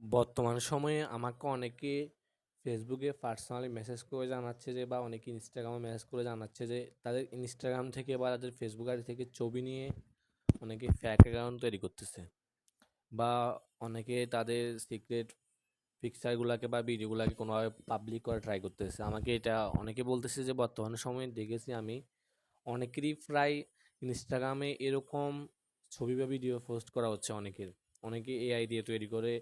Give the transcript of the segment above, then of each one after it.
বর্তমান সময়ে আমাকে অনেকে ফেসবুকে পার্সোনালি মেসেজ করে জানাচ্ছে যে বা অনেকে ইনস্টাগ্রামে মেসেজ করে জানাচ্ছে যে তাদের ইনস্টাগ্রাম থেকে বা তাদের ফেসবুক আইডি থেকে ছবি নিয়ে অনেকে ফ্যাক অ্যাকাউন্ট তৈরি করতেছে বা অনেকে তাদের সিক্রেট পিকচারগুলোকে বা ভিডিওগুলোকে কোনোভাবে পাবলিক করা ট্রাই করতেছে। আমাকে এটা অনেকে বলতেছে যে বর্তমান সময়ে দেখেছি আমি অনেকেরই প্রায় ইনস্টাগ্রামে এরকম ছবি বা ভিডিও পোস্ট করা হচ্ছে অনেকের। অনেকে এআই দিয়ে তৈরি করে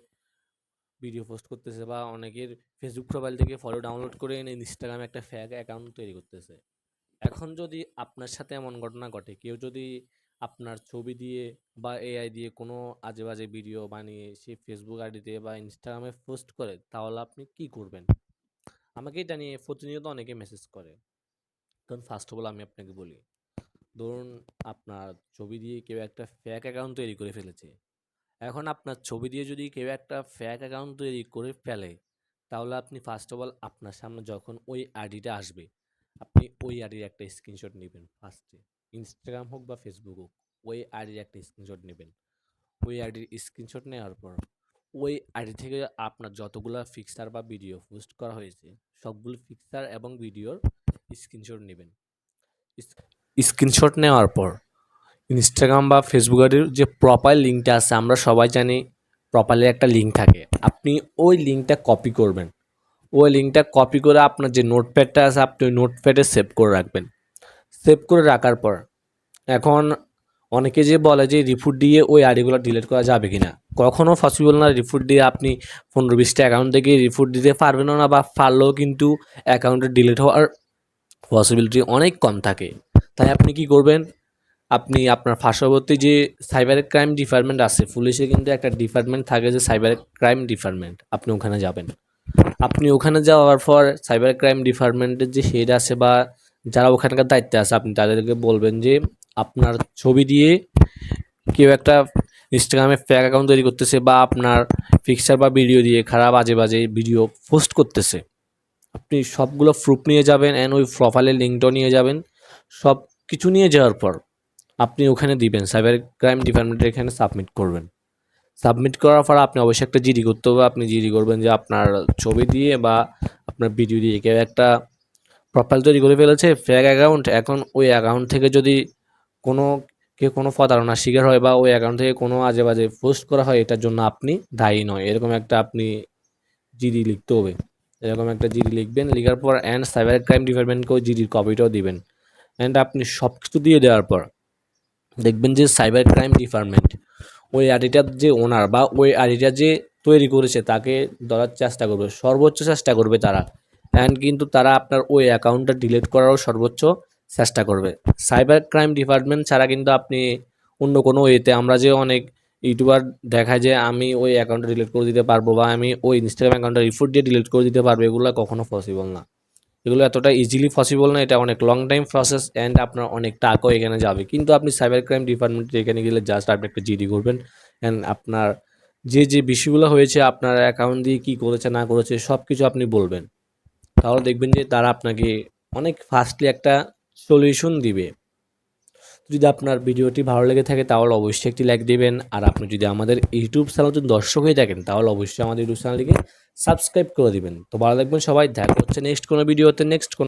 ভিডিও পোস্ট করতেছে বা অনেকের ফেসবুক প্রোফাইল থেকে ফটো ডাউনলোড করে এনে ইনস্টাগ্রামে একটা ফ্যাক অ্যাকাউন্ট তৈরি করতেছে। এখন যদি আপনার সাথে এমন ঘটনা ঘটে, কেউ যদি আপনার ছবি দিয়ে বা এআই দিয়ে কোনো আজে বাজে ভিডিও বানিয়ে সে ফেসবুক আইডিতে বা ইনস্টাগ্রামে পোস্ট করে, তাহলে আপনি কি করবেন? আমাকে এটা নিয়ে প্রতিনিয়ত অনেকে মেসেজ করে। কারণ ফার্স্ট অফ অল আমি আপনাকে বলি, ধরুন আপনার ছবি দিয়ে কেউ একটা ফ্যাক অ্যাকাউন্ট তৈরি করে ফেলেছে। এখন আপনার ছবি দিয়ে যদি কেউ একটা ফ্যাক অ্যাকাউন্ট তৈরি করে ফেলে, তাহলে আপনি ফার্স্ট অফ অল আপনার সামনে যখন ওই আইডিটা আসবে, আপনি ওই আইডির একটা স্ক্রিনশট নেবেন ফার্স্টে ইনস্টাগ্রাম হোক বা ফেসবুক হোক, ওই আইডির একটা স্ক্রিনশট নেবেন। ওই আইডির স্ক্রিনশট নেওয়ার পর, ওই আইডি থেকে আপনার যতগুলো পিকচার বা ভিডিও পোস্ট করা হয়েছে, সবগুলো পিকচার এবং ভিডিওর স্ক্রিনশট নেবেন। স্ক্রিনশট নেওয়ার পর ইনস্টাগ্রাম বা ফেসবুক আইডির যে প্রোফাইল লিঙ্কটা আছে, আমরা সবাই জানি প্রোফাইলের একটা লিঙ্ক থাকে। আপনি ওই লিঙ্কটা কপি করবেন। ওই লিঙ্কটা কপি করে আপনার যে নোটপ্যাডটা আছে, আপনি ওই নোটপ্যাডে সেভ করে রাখবেন। সেভ করে রাখার পর, এখন অনেকে যে বলে যে রিফুট দিয়ে ওই আইডিগুলো ডিলিট করা যাবে কি না কখনও পসিবল না রিফুট দিয়ে আপনি পনেরো বিশটা অ্যাকাউন্ট থেকে রিফুট দিতে পারবেন না বা পারলেও কিন্তু অ্যাকাউন্টে ডিলিট হওয়ার পসিবিলিটি অনেক কম থাকে। তাই আপনি কি করবেন? আপনি আপনার পার্শ্ববর্তী যে সাইবার ক্রাইম ডিপার্টমেন্ট আছে, পুলিশে কিন্তু একটা ডিপার্টমেন্ট থাকে যে সাইবার ক্রাইম ডিপার্টমেন্ট আপনি ওখানে যাবেন। আপনি ওখানে যাওয়ার পর সাইবার ক্রাইম ডিপার্টমেন্টের যে হেড আছে বা যারা ওখানকার দায়িত্বে আছে, আপনি তাদেরকে বলবেন যে আপনার ছবি দিয়ে কেউ একটা ইনস্টাগ্রামে ফ্যাক অ্যাকাউন্ট তৈরি করতেছে বা আপনার পিকচার বা ভিডিও দিয়ে খারাপ আজে বাজে ভিডিও পোস্ট করতেছে। আপনি সবগুলো প্রুফ নিয়ে যাবেন অ্যান্ড ওই প্রোফাইলের লিঙ্কটাও নিয়ে যাবেন। সব কিছু নিয়ে যাওয়ার পর আপনি ওখানে দিবেন সাইবার ক্রাইম ডিপার্টমেন্টের এখানে সাবমিট করবেন। সাবমিট করার পর আপনি অবশ্যই একটা জিডি করতে হবে। আপনি জিডি করবেন যে আপনার ছবি দিয়ে বা আপনার ভিডিও দিয়ে কেউ একটা প্রোফাইল তৈরি করে ফেলেছে ফেক অ্যাকাউন্ট এখন ওই অ্যাকাউন্ট থেকে যদি কোনো কেউ কোনো প্রতারণার শিকার হয় বা ওই অ্যাকাউন্ট থেকে কোনো আজে বাজে পোস্ট করা হয়, এটার জন্য আপনি দায়ী নয়। এরকম একটা আপনি জিডি লিখতে হবে। এরকম একটা জিডি লিখবেন, লিখার পর অ্যান্ড সাইবার ক্রাইম ডিপার্টমেন্টকেও জিডির কপিটাও দিবেন। অ্যান্ড আপনি সব কিছু দিয়ে দেওয়ার পর দেখবেন যে সাইবার ক্রাইম ডিপার্টমেন্ট ওই আইডিটার যে ওনার বা ওই আইডিটা যে তৈরি করেছে, তাকে ধরার চেষ্টা করবে, সর্বোচ্চ চেষ্টা করবে তারা। অ্যান্ড কিন্তু তারা আপনার ওই অ্যাকাউন্টটা ডিলিট করারও সর্বোচ্চ চেষ্টা করবে। সাইবার ক্রাইম ডিপার্টমেন্ট ছাড়া কিন্তু আপনি অন্য কোনো ওয়েতে আমরা যে অনেক ইউটিউবার দেখায় যে আমি ওই অ্যাকাউন্টটা ডিলিট করে দিতে পারব বা আমি ওই ইনস্টাগ্রাম অ্যাকাউন্টটা রিপোর্ট দিয়ে ডিলিট করে দিতে পারব, এগুলো কখনো পসিবল না। এগুলো এতটা ইজিলি পসিবল না, এটা অনেক লং টাইম প্রসেস অ্যান্ড আপনার অনেক টাকাও এখানে যাবে। কিন্তু আপনি সাইবার ক্রাইম ডিপার্টমেন্টে এখানে গেলে জাস্ট আপনি একটা জিডি করবেন অ্যান্ড আপনার যে যে বিষয়গুলো হয়েছে, আপনার অ্যাকাউন্ট দিয়ে কী করেছে, না করেছে সব কিছু আপনি বলবেন। তাহলে দেখবেন যে তারা আপনাকে অনেক ফাস্টলি একটা সলিউশন দিবে। যদি আপনার ভিডিওটি ভালো লেগে থাকে, তাহলে অবশ্যই একটি লাইক দিবেন। আর আপনি যদি আমাদের ইউটিউব চ্যানেল যদি দর্শক হয়ে থাকেন, তাহলে অবশ্যই আমাদের ইউটিউব চ্যানেলটিকে সাবস্ক্রাইব করে দিবেন। তো ভালো থাকবেন সবাই, দেখা হচ্ছে নেক্সট কোনো ভিডিওতে নেক্সট কোনো